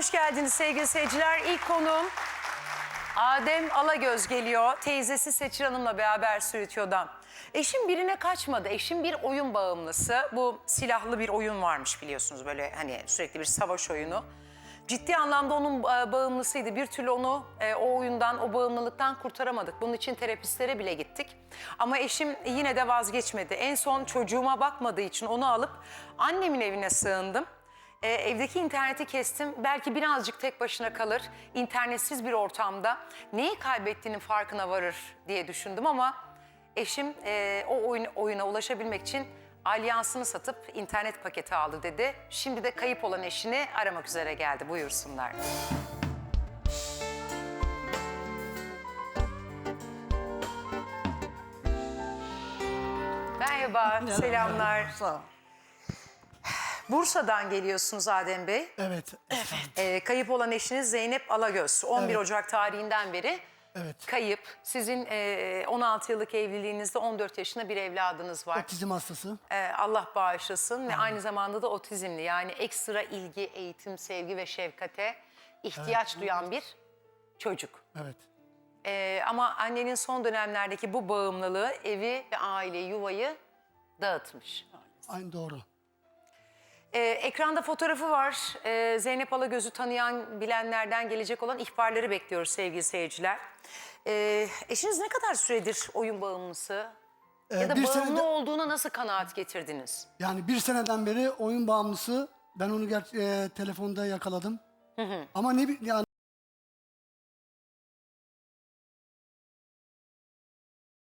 Hoş geldiniz sevgili seyirciler. İlk konuğum Adem Alagöz geliyor. Teyzesi Seçil Hanım'la beraber Stüdyo'dan. Eşim birine kaçmadı. Eşim bir oyun bağımlısı. Bu silahlı bir oyun varmış biliyorsunuz böyle hani sürekli bir savaş oyunu. Ciddi anlamda onun e, bağımlısıydı. Bir türlü onu e, o oyundan, o bağımlılıktan kurtaramadık. Bunun için terapistlere bile gittik. Ama eşim yine de vazgeçmedi. En son çocuğuma bakmadığı için onu alıp annemin evine sığındım. E, evdeki interneti kestim. Belki birazcık tek başına kalır. internetsiz bir ortamda neyi kaybettiğinin farkına varır diye düşündüm ama eşim e, o oyun, oyuna ulaşabilmek için alyansını satıp internet paketi aldı dedi. Şimdi de kayıp olan eşini aramak üzere geldi. Buyursunlar. Merhaba, selamlar. Sağ ol. Bursa'dan geliyorsunuz Adem Bey. Evet. Ee, kayıp olan eşiniz Zeynep Alagöz. 11 Evet. Ocak tarihinden beri Evet. kayıp. Sizin e, 16 yıllık evliliğinizde 14 yaşında bir evladınız var. Otizm hastası. Ee, Allah bağışlasın ve aynı zamanda da otizmli. Yani ekstra ilgi, eğitim, sevgi ve şefkate ihtiyaç duyan bir çocuk. Evet. Ee, ama annenin son dönemlerdeki bu bağımlılığı evi ve aile, yuvayı dağıtmış. Aynı doğru. Ee, ekranda fotoğrafı var. Ee, Zeynep Alagöz'ü tanıyan, bilenlerden gelecek olan ihbarları bekliyoruz sevgili seyirciler. Ee, eşiniz ne kadar süredir oyun bağımlısı? Ee, ya da bir bağımlı senede- olduğuna nasıl kanaat getirdiniz? Yani bir seneden beri oyun bağımlısı. Ben onu ger- e, telefonda yakaladım. Ama ne bi- yani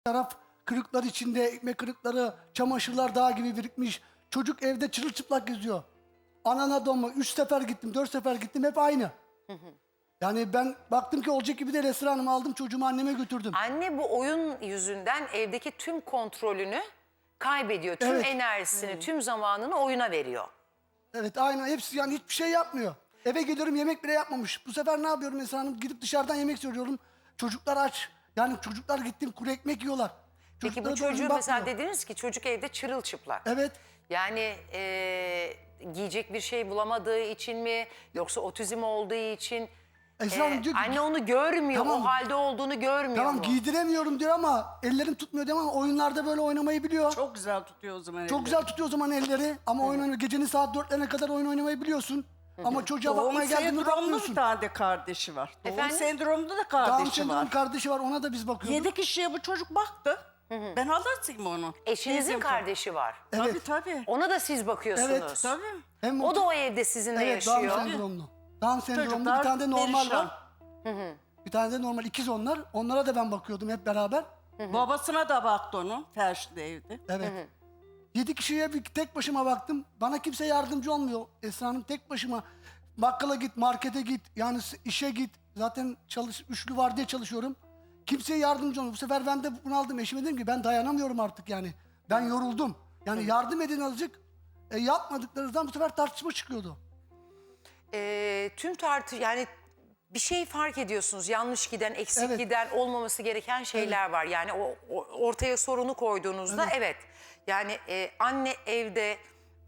taraf kırıklar içinde, ekmek kırıkları, çamaşırlar dağ gibi birikmiş. Çocuk evde çırılçıplak geziyor. Anana donma. Üç sefer gittim, dört sefer gittim. Hep aynı. Yani ben baktım ki olacak gibi de Esra Hanım'ı aldım çocuğumu anneme götürdüm. Anne bu oyun yüzünden evdeki tüm kontrolünü kaybediyor. Tüm Evet. enerjisini, tüm zamanını oyuna veriyor. Evet aynen hepsi yani hiçbir şey yapmıyor. Eve geliyorum yemek bile yapmamış. Bu sefer ne yapıyorum Esra Hanım? Gidip dışarıdan yemek söylüyorum. Çocuklar aç. Yani çocuklar gittim kuru ekmek yiyorlar. Peki bu Çocuklara doğru çocuğu mesela bakmıyor. dediniz ki çocuk evde çırılçıplak. Evet. Yani e, giyecek bir şey bulamadığı için mi yoksa otizm olduğu için Esra Hanım e, diyor ki, anne onu görmüyor, Tamam. o halde olduğunu görmüyor tamam mu? giydiremiyorum diyor ama ellerim tutmuyor diyor ama oyunlarda böyle oynamayı biliyor. Çok, Çok güzel tutuyor o zaman elleri. güzel tutuyor o zaman elleri ama oyun oynuyor. Gecenin saat dörtlerine kadar oyun oynamayı biliyorsun. Ama çocuğa Doğum bakmaya geldiğinde sendromlu bakmıyorsun. bir tane de kardeşi var. Doğum Efendim? sendromlu da Down kardeşi var. kardeşi var ona da biz bakıyoruz. Yedi kişiye bu çocuk baktı. Ben halasıyım onu. Eşinizin Teyzem- kardeşi var. Evet. Tabii tabii. Ona da siz bakıyorsunuz. Evet, Tabii. Hem O da o evde sizinle Evet Down yaşıyor. sendromlu. Down sendromlu Çocuklar bir tane de normal perişan. var. Bir tane de normal ikiz onlar. Onlara da ben bakıyordum hep beraber. Babasına da baktı onun. Ferşli evde. Evet. Yedi kişiye bir tek başıma baktım. Bana kimse yardımcı olmuyor. Esra Hanım tek başıma. Bakkala git, markete git, yani s- işe git. Zaten çalış, üçlü var diye çalışıyorum. Kimseye yardımcı olmuyor. Bu sefer ben de bunu aldım. Eşime dedim ki ben dayanamıyorum artık yani. Ben yoruldum. Yani yardım edin azıcık. E, yapmadıklarınızdan bu sefer tartışma çıkıyordu. E, tüm tartı yani bir şey fark ediyorsunuz. Yanlış giden, eksik Evet. giden, olmaması gereken şeyler var. Yani o, o- ortaya sorunu koyduğunuzda evet. Yani e, anne evde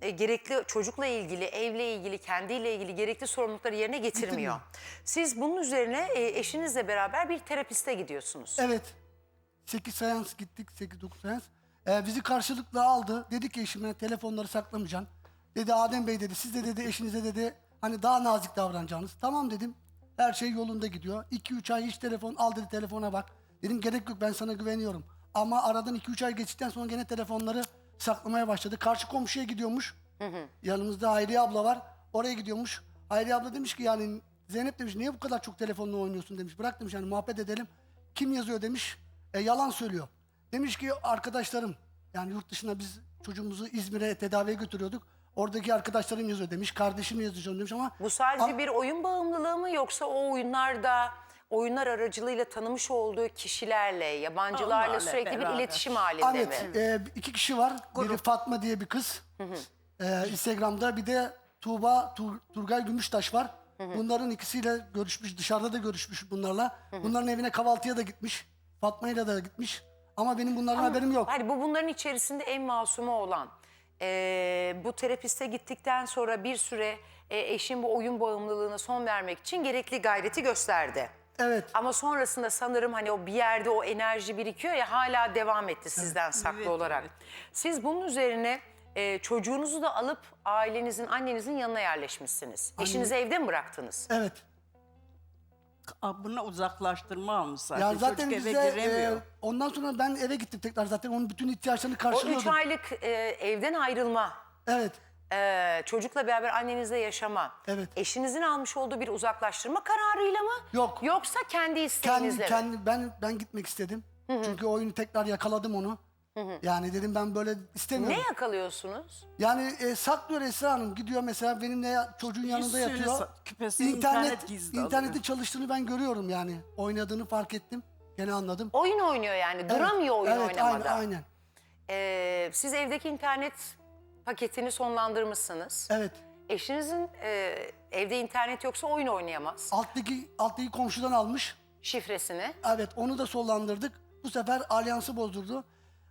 e, gerekli çocukla ilgili, evle ilgili, kendiyle ilgili gerekli sorumlulukları yerine getirmiyor. Siz bunun üzerine e, eşinizle beraber bir terapiste gidiyorsunuz. Evet. 8 seans gittik, 8-9 seans. Ee, bizi karşılıklı aldı. Dedi ki eşime telefonları saklamayacaksın. Dedi Adem Bey dedi, siz de dedi eşinize dedi hani daha nazik davranacaksınız. Tamam dedim. Her şey yolunda gidiyor. 2-3 ay hiç telefon, al dedi telefona bak. Dedim gerek yok ben sana güveniyorum. Ama aradan 2-3 ay geçtikten sonra gene telefonları saklamaya başladı. Karşı komşuya gidiyormuş. Yanımızda Hayriye abla var. Oraya gidiyormuş. Hayriye abla demiş ki yani Zeynep demiş niye bu kadar çok telefonla oynuyorsun demiş. Bırak demiş yani muhabbet edelim. Kim yazıyor demiş. E, yalan söylüyor. Demiş ki arkadaşlarım yani yurt dışına biz çocuğumuzu İzmir'e tedaviye götürüyorduk. Oradaki arkadaşlarım yazıyor demiş. Kardeşim yazıyor demiş ama Bu sadece bir oyun bağımlılığı mı yoksa o oyunlarda oyunlar aracılığıyla tanımış olduğu kişilerle, yabancılarla Onlarla sürekli bir beraber. iletişim halinde Evet, mi? e, iki kişi var. Biri Fatma diye bir kız. E, Instagram'da bir de Tuğba Tur- Turgay Gümüştaş var. Bunların ikisiyle görüşmüş, dışarıda da görüşmüş bunlarla. Bunların evine kahvaltıya da gitmiş. Fatma'yla da gitmiş. Ama benim bunlardan haberim yok. Hani bu bunların içerisinde en masumu olan. e, bu terapiste gittikten sonra bir süre e, eşin bu oyun bağımlılığına son vermek için gerekli gayreti gösterdi. Evet. Ama sonrasında sanırım hani o bir yerde o enerji birikiyor ya hala devam etti sizden saklı Evet, olarak. evet. Siz bunun üzerine e, çocuğunuzu da alıp ailenizin, annenizin yanına yerleşmişsiniz. Eşinizi evde mi bıraktınız? Evet. Buna uzaklaştırma almış zaten. Ya zaten Çocuk bize eve giremiyor. e, ondan sonra ben eve gittim tekrar zaten onun bütün ihtiyaçlarını O üç aylık e, evden ayrılma, Evet. E, çocukla beraber annenizle yaşama, Evet. eşinizin almış olduğu bir uzaklaştırma kararıyla mı? Yok. Yoksa kendi isteğinizle Kendi, mi? kendi ben ben gitmek istedim. Çünkü oyunu tekrar yakaladım onu. Yani dedim ben böyle istemiyorum. Ne yakalıyorsunuz? Yani e, saklıyor Esra Hanım. Gidiyor mesela benimle ya- çocuğun yanında sürü yatıyor. sa- İnternet, internet gizli internette alıyor. çalıştığını ben görüyorum yani. Oynadığını fark ettim. Gene anladım. Oyun oynuyor yani, Evet, duramıyor oyun evet, oynamada. Aynen, aynen. Ee, siz evdeki internet paketini sonlandırmışsınız. Evet. Eşinizin e, evde internet yoksa oyun oynayamaz. Alttaki, alttaki komşudan almış. Şifresini. Evet onu da sollandırdık. Bu sefer alyansı bozdurdu.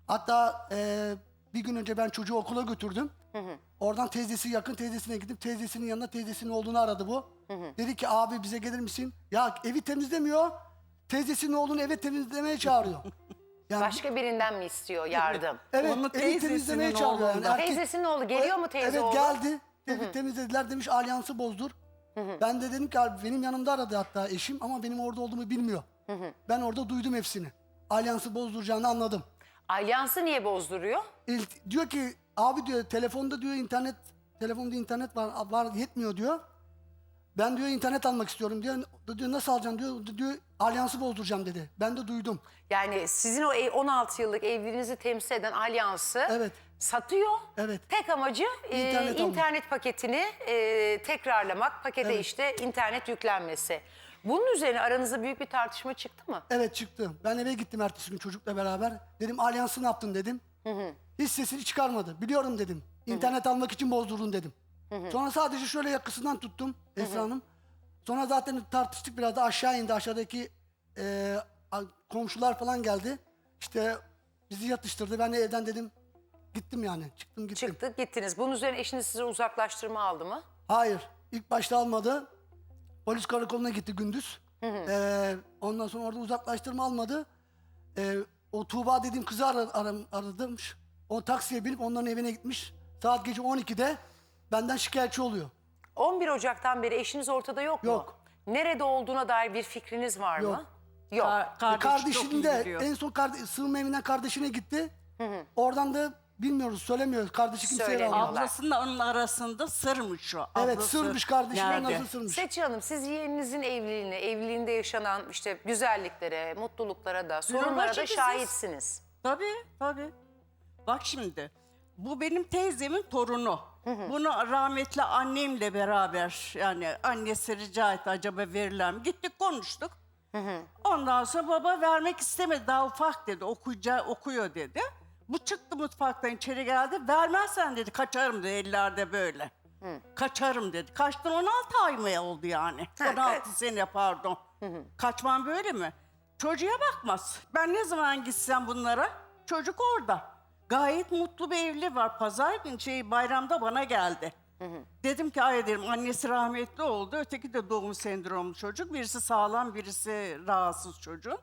Hatta e, bir gün önce ben çocuğu okula götürdüm. Oradan teyzesi yakın teyzesine gidip teyzesinin yanında teyzesinin olduğunu aradı bu. Dedi ki abi bize gelir misin? Ya evi temizlemiyor. Teyzesinin oğlunu eve temizlemeye çağırıyor. Yani, Başka birinden mi istiyor yardım? evet Onu evi teyzesinin temizlemeye çağırıyor. Yani. oğlundan. Erkek- Teyzesinin oğlu geliyor mu teyze Evet oğlu? geldi. Dedi, temizlediler demiş alyansı bozdur. Ben de dedim ki abi benim yanımda aradı hatta eşim ama benim orada olduğumu bilmiyor. Ben orada duydum hepsini. Alyansı bozduracağını anladım. Alyansı niye bozduruyor? İlk- diyor ki abi diyor telefonda diyor internet telefonda internet var var yetmiyor diyor. Ben diyor internet almak istiyorum diyor. Diyor nasıl alacaksın diyor. Diyor alyansı bozduracağım dedi. Ben de duydum. Yani sizin o ev- 16 yıllık evliliğinizi temsil eden alyansı Evet. satıyor. Evet. Tek amacı e, İnternet internet, almak. paketini e, tekrarlamak, pakete Evet. işte internet yüklenmesi. Bunun üzerine aranızda büyük bir tartışma çıktı mı? Evet çıktı. Ben eve gittim ertesi gün çocukla beraber. Dedim alyansı ne yaptın dedim. Hiç sesini çıkarmadı. Biliyorum dedim. İnternet almak için bozdurdun dedim. Sonra sadece şöyle yakasından tuttum Esra Hanım. Sonra zaten tartıştık biraz da aşağı indi. Aşağıdaki e, a- komşular falan geldi. İşte bizi yatıştırdı. Ben de evden dedim gittim yani. Çıktım gittim. Çıktık gittiniz. Bunun üzerine eşiniz size uzaklaştırma aldı mı? Hayır. İlk başta almadı. Polis karakoluna gitti gündüz. Ee, ondan sonra orada uzaklaştırma almadı. Ee, o Tuğba dediğim kızı ara, aram- aradımış. O taksiye binip onların evine gitmiş. Saat gece 12'de benden şikayetçi oluyor. 11 Ocak'tan beri eşiniz ortada yok, mu? Yok. Nerede olduğuna dair bir fikriniz var mı? Yok. Yok. Ka- kardeşi çok Kardeşinin iyi de biliyor. en son karde sığınma evinden kardeşine gitti. Oradan da bilmiyoruz, söylemiyoruz. Kardeşi kimseye Söylemiyor. Ablasıyla onun arasında sırmış o. Evet, Ablası sırmış kardeşine nerede? nasıl sırmış? Seçil Hanım siz yeğeninizin evliliğine, evliliğinde yaşanan işte güzelliklere, mutluluklara da, sorunlara da şahitsiniz. Tabii tabii. Bak şimdi bu benim teyzemin torunu. Bunu rahmetli annemle beraber yani annesi rica etti acaba verilen? Gittik konuştuk. Ondan sonra baba vermek istemedi daha ufak dedi okuyacağı okuyor dedi. Bu çıktı mutfaktan içeri geldi vermezsen dedi kaçarım dedi ellerde böyle. Kaçarım dedi. Kaçtın 16 ay mı oldu yani? Ha, 16 sene pardon. Kaçman böyle mi? Çocuğa bakmaz. Ben ne zaman gitsem bunlara çocuk orada. Gayet mutlu bir evli var. Pazar günü şey bayramda bana geldi. Dedim ki ay dedim annesi rahmetli oldu. Öteki de doğum sendromlu çocuk. Birisi sağlam birisi rahatsız çocuk.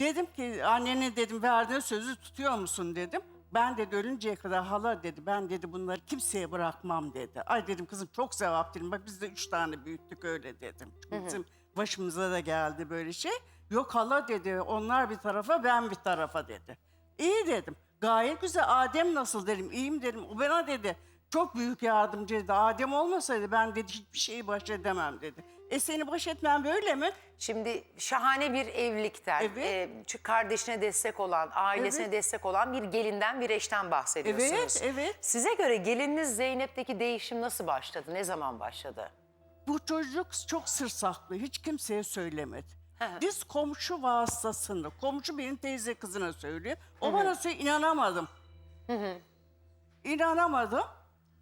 Dedim ki annene dedim verdiğin sözü tutuyor musun dedim. Ben dedi ölünceye kadar hala dedi ben dedi bunları kimseye bırakmam dedi. Ay dedim kızım çok sevap dedim. Bak biz de üç tane büyüttük öyle dedim. Çünkü bizim başımıza da geldi böyle şey. Yok hala dedi onlar bir tarafa ben bir tarafa dedi. İyi dedim. Gayet güzel. Adem nasıl dedim. İyiyim dedim. O bana dedi. Çok büyük yardımcıydı. Adem olmasaydı ben dedi hiçbir şeyi baş edemem dedi. E seni baş etmem böyle mi? Şimdi şahane bir evlilikten, Evet. e, kardeşine destek olan, ailesine Evet. destek olan bir gelinden, bir eşten bahsediyorsunuz. Evet, evet. Size göre gelininiz Zeynep'teki değişim nasıl başladı, ne zaman başladı? Bu çocuk çok sır saklı. Hiç kimseye söylemedi. Biz komşu vasıtasında, komşu benim teyze kızına söylüyor. O bana söylüyor, inanamadım. İnanamadım.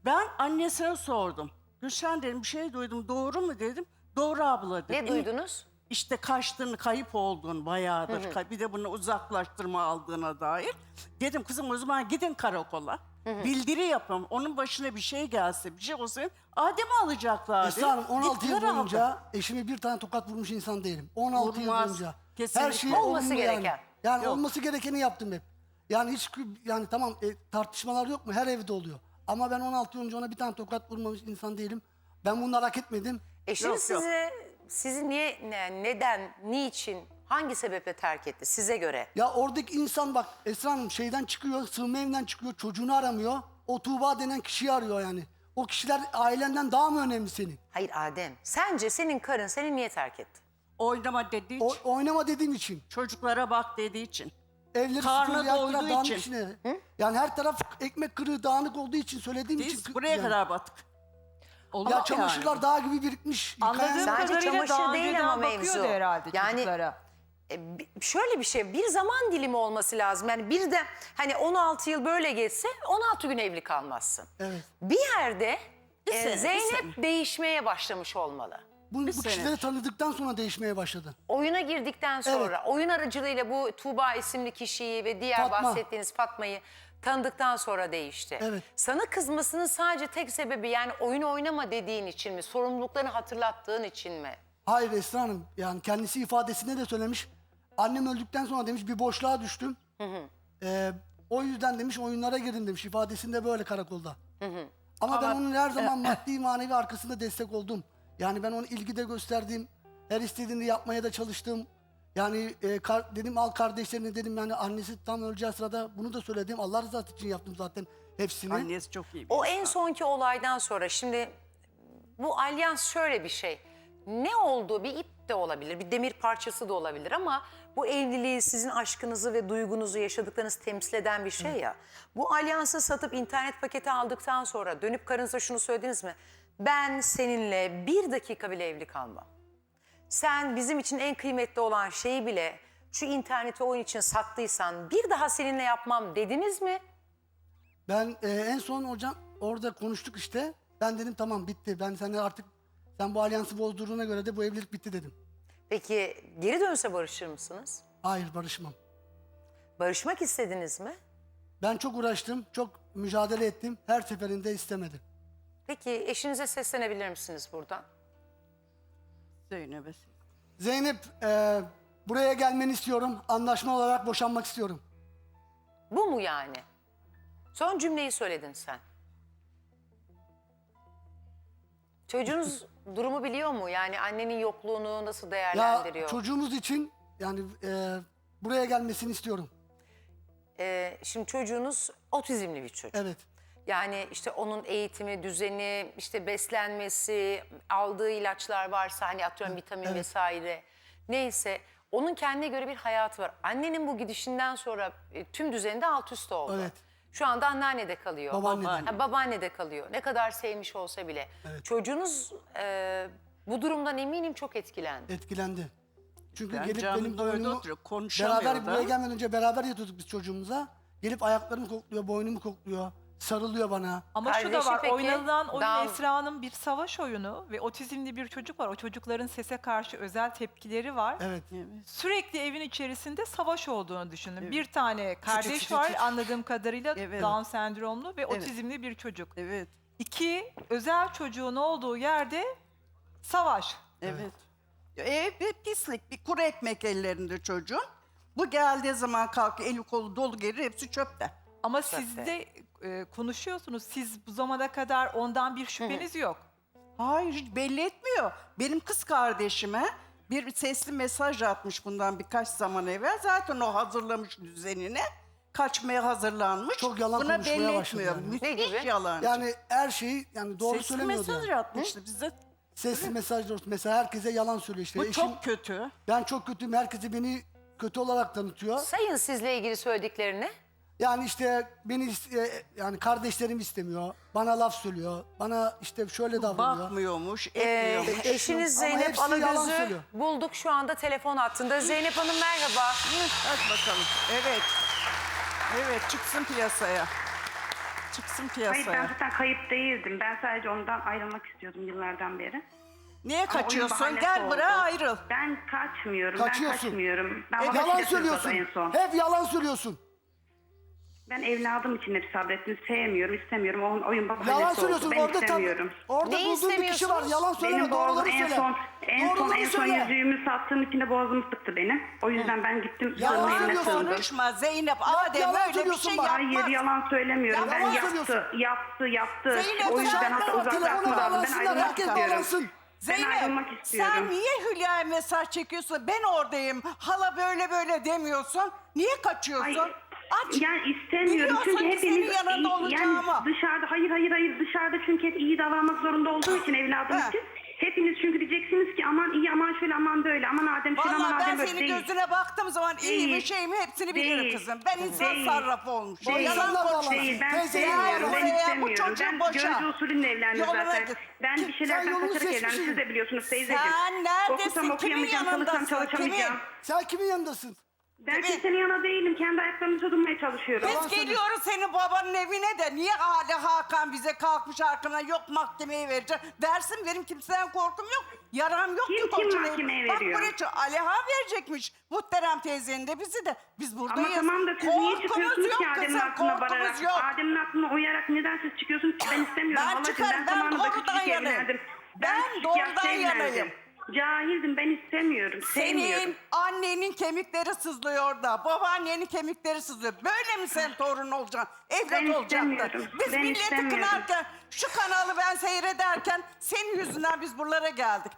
Ben annesine sordum. Gülşen dedim bir şey duydum, doğru mu dedim. Doğru abla dedi. Ne "İn- duydunuz? İşte kaçtığını, kayıp olduğunu bayağıdır. Bir de bunu uzaklaştırma aldığına dair. Dedim kızım o zaman gidin karakola. Bildiri yapın. Onun başına bir şey gelse, bir şey olsa Adem'i alacaklardı. Esra Hanım 16 Gittiler yıl aldı. boyunca eşime bir tane tokat vurmuş insan değilim. 16 yıl Vurmaz. boyunca. Kesinlikle. Her şey Olması olumlu gereken. Yani, yani Yok. olması gerekeni yaptım hep. Yani hiç yani tamam e, tartışmalar yok mu? Her evde oluyor. Ama ben 16 yıl önce ona bir tane tokat vurmamış insan değilim. Ben bunları hak etmedim. Eşiniz Yok, yok. sizi, sizi niye, ne- neden, niçin, hangi sebeple terk etti size göre? Ya oradaki insan bak Esra Hanım şeyden çıkıyor, sığınma evinden çıkıyor, çocuğunu aramıyor. O Tuğba denen kişiyi arıyor yani. O kişiler ailenden daha mı önemli senin? Hayır Adem, sence senin karın seni niye terk etti? Oynama dediği O, için. oynama dediğim için. Çocuklara bak dediği için. Evleri Karnı süpürge yaptılar, doyduğu dağınık için. içine. Yani her taraf ekmek kırığı dağınık olduğu için söylediğim için. Biz buraya yani. kadar battık. Olur Ya mu çamaşırlar yani? dağ gibi birikmiş. Yıkayan- Anladığım Sadece kadarıyla çamaşır daha değil önceden ama bakıyordu mevzu. herhalde Yani- çocuklara. E, şöyle bir şey, bir zaman dilimi olması lazım. Yani bir de hani 16 yıl böyle geçse 16 gün evli kalmazsın. Evet. Bir yerde Bir e, sene, bir Zeynep değişmeye başlamış olmalı. Bu, bu kişileri tanıdıktan sonra değişmeye başladı. Oyuna girdikten sonra, oyun aracılığıyla bu Tuğba isimli kişiyi ve diğer Fatma. bahsettiğiniz Fatma'yı tanıdıktan sonra değişti. Evet. Sana kızmasının sadece tek sebebi yani oyun oynama dediğin için mi, sorumluluklarını hatırlattığın için mi? Hayır Esra Hanım yani kendisi ifadesinde de söylemiş. Annem öldükten sonra demiş bir boşluğa düştüm. Ee, o yüzden demiş oyunlara girdim demiş ifadesinde böyle karakolda. Ama, ben onun her zaman maddi manevi arkasında destek oldum. Yani ben ona ilgi de gösterdim. Her istediğini yapmaya da çalıştım. Yani e, kar- dedim al kardeşlerini dedim yani annesi tam öleceği sırada bunu da söyledim. Allah rızası için yaptım zaten hepsini. Annesi çok iyi. bir O insan. en sonki olaydan sonra şimdi bu alyans şöyle bir şey. Ne olduğu bir ip de olabilir, bir demir parçası da olabilir ama bu evliliği sizin aşkınızı ve duygunuzu yaşadıklarınızı temsil eden bir şey ya. Bu alyansı satıp internet paketi aldıktan sonra dönüp karınıza şunu söylediniz mi? Ben seninle bir dakika bile evli kalmam. Sen bizim için en kıymetli olan şeyi bile şu interneti oyun için sattıysan bir daha seninle yapmam dediniz mi? Ben e, en son hocam orada konuştuk işte. Ben dedim tamam bitti. Ben seninle artık sen bu alyansı bozdurduğuna göre de bu evlilik bitti dedim. Peki geri dönse barışır mısınız? Hayır barışmam. Barışmak istediniz mi? Ben çok uğraştım, çok mücadele ettim. Her seferinde istemedi. Peki eşinize seslenebilir misiniz buradan? Zeynep'e. Zeynep e, buraya gelmeni istiyorum. Anlaşma olarak boşanmak istiyorum. Bu mu yani? Son cümleyi söyledin sen. Çocuğunuz durumu biliyor mu? Yani annenin yokluğunu nasıl Ya değerlendiriyor? çocuğumuz için yani e, buraya gelmesini istiyorum. Ee, şimdi çocuğunuz otizmli bir çocuk. Evet. Yani işte onun eğitimi, düzeni, işte beslenmesi, aldığı ilaçlar varsa hani atıyorum vitamin evet. vesaire. Neyse onun kendine göre bir hayatı var. Annenin bu gidişinden sonra e, tüm düzeni de alt üst oldu. Evet. Şu anda anneannede kalıyor. Babaannede. Ha, babaannede kalıyor. Ne kadar sevmiş olsa bile. Çocuğunuz e, bu durumdan eminim çok etkilendi. Etkilendi. Çünkü Ben gelip benim boynumu oturuyor, konuşamıyor beraber da. buraya gelmeden önce beraber yatıyorduk biz çocuğumuza. Gelip ayaklarımı kokluyor, boynumu kokluyor, sarılıyor bana. Ama şu da Kardeşi var, peki, oynanan oyun Down- Esra'nın bir savaş oyunu ve otizmli bir çocuk var. O çocukların sese karşı özel tepkileri var. Evet. Sürekli evin içerisinde savaş olduğunu düşünün. Bir tane kardeş var anladığım kadarıyla Evet. Down sendromlu ve otizmli bir çocuk. Evet. İki, özel çocuğun olduğu yerde savaş. Evet. E, bir pislik, bir kuru ekmek ellerinde çocuğun. Bu geldiği zaman kalkıyor, eli kolu dolu gelir, hepsi çöpte. Ama siz de e, konuşuyorsunuz. Siz bu zamana kadar ondan bir şüpheniz yok. Hayır, hiç belli etmiyor. Benim kız kardeşime bir sesli mesaj atmış bundan birkaç zaman evvel. Zaten o hazırlamış düzenini. Kaçmaya hazırlanmış. Çok yalan Buna konuşmaya belli başladı etmiyor. yani. Müthiş Ne gibi? yalan. Yani her şeyi yani doğru Sesli söylemiyordu mesaj yani. atmıştı bize. Sesli mesaj doğrusu. Mesela herkese yalan söylüyor işte. Bu Eşim, çok kötü. ben çok kötüyüm. Herkese beni kötü olarak tanıtıyor. Sayın sizle ilgili söylediklerini. Yani işte beni is- e, yani kardeşlerim istemiyor. Bana laf söylüyor. Bana işte şöyle davranıyor. Bakmıyormuş, Ee, etmiyormuş. eşiniz Ama Zeynep hepsi yalan Alagöz'ü söylüyor. bulduk şu anda telefon hattında. Zeynep Hanım merhaba. Hadi bakalım. Evet. Evet, çıksın piyasaya. Çıksın Hayır ben piyasaya. zaten kayıp değildim. Ben sadece ondan ayrılmak istiyordum yıllardan beri. Niye Ama onun kaçıyorsun? bahanesi Gel oldu. buraya ayrıl. Ben kaçmıyorum. Kaçıyorsun. Ben kaçmıyorum. Ben Hep yalan söylüyorsun. En son. Hep yalan söylüyorsun. Ben evladım için hep sabrettim. Sevmiyorum, istemiyorum. Onun oyun bahanesi Yalan oldu. söylüyorsun Ben orada tam, istemiyorum. orada Ne bulduğun bir kişi var. istemiyorsunuz? Yalan söyleme Benim doğruları boğazım en söyle. son en son Doğruları en son söyle. yüzüğümü sattığım için de boğazımı sıktı benim. O yüzden ben gittim Yalan kadının evine söylüyorsun. sığındım. Konuşma Zeynep. Adem yalan öyle bir söylüyorsun şey bak. yapmaz. Hayır yalan söylemiyorum. Yalan ben yaptı, söylüyorsun. yaptı, yaptı. Zeynep, o yüzden sen hatta o telefonu uzaklaşma lazım. Ben bağlansınlar, ayrılmak herkes istiyorum. bağlansın. Ben ayrılmak Zeynep istiyorum. sen niye Hülya'ya mesaj çekiyorsun? Ben oradayım. Hala böyle böyle demiyorsun. Niye kaçıyorsun? Ay, Aç. Yani istemiyorum Biliyorsun çünkü ki hepimiz senin yanında yani olacağımı. dışarıda hayır hayır hayır dışarıda çünkü hep iyi davranmak zorunda olduğum için evladım için hepiniz çünkü diyeceksiniz ki aman iyi aman şöyle aman böyle aman Adem şöyle aman Vallahi ben Adem böyle senin değil. gözüne baktığım zaman iyi mi Değil. şey mi hepsini bilirim Değil. kızım. Ben insan Değil. sarrafı olmuşum. Değil. Yalan Yalan. Değil ben Teyze, sevmiyorum ben oraya, bu istemiyorum. Ben boşa. görücü usulünle evlendim Yoluna zaten. git. Ben bir Sen şeylerden yolunu kaçarak evlendim seçmişsin. siz de biliyorsunuz teyzeciğim. Sen neredesin? Okusam Kimin okuyamayacağım yanındasın? çalışamayacağım. Kimin? Sen kimin yanındasın? Ben kimsenin yana değilim kendi ayaklarımı tutmaya çalışıyorum. Biz geliyoruz senin babanın evine de niye Ali Hakan bize kalkmış arkamdan yok mahkemeye vereceğim dersin benim kimseden korkum yok. Yaram yok Kim- ki kim koçum. mahkemeye Bak veriyor? buraya çı- Aliha verecekmiş muhterem teyzenin de bizi de. Biz buradayız. Ama tamam da siz niye çıkıyorsunuz yok ki Adem'in aklına korkumuz bararak? yok. Adem'in aklına uyarak neden siz çıkıyorsunuz ki? Ben istemiyorum. Ben Halacığım, çıkarım, ben zamanında doğrudan küçük yanayım. evlendim. Ben küçük doğrudan yaşta evlendim. Cahildim ben istemiyorum. Sevmiyorum. Senin annenin kemikleri sızlıyor da babaannenin kemikleri sızlıyor. Böyle mi sen torun olacaksın? Evlat olacaksın. istemiyorum. Biz Ben milleti istemiyorum. kınarken şu kanalı ben seyrederken senin yüzünden biz buralara geldik.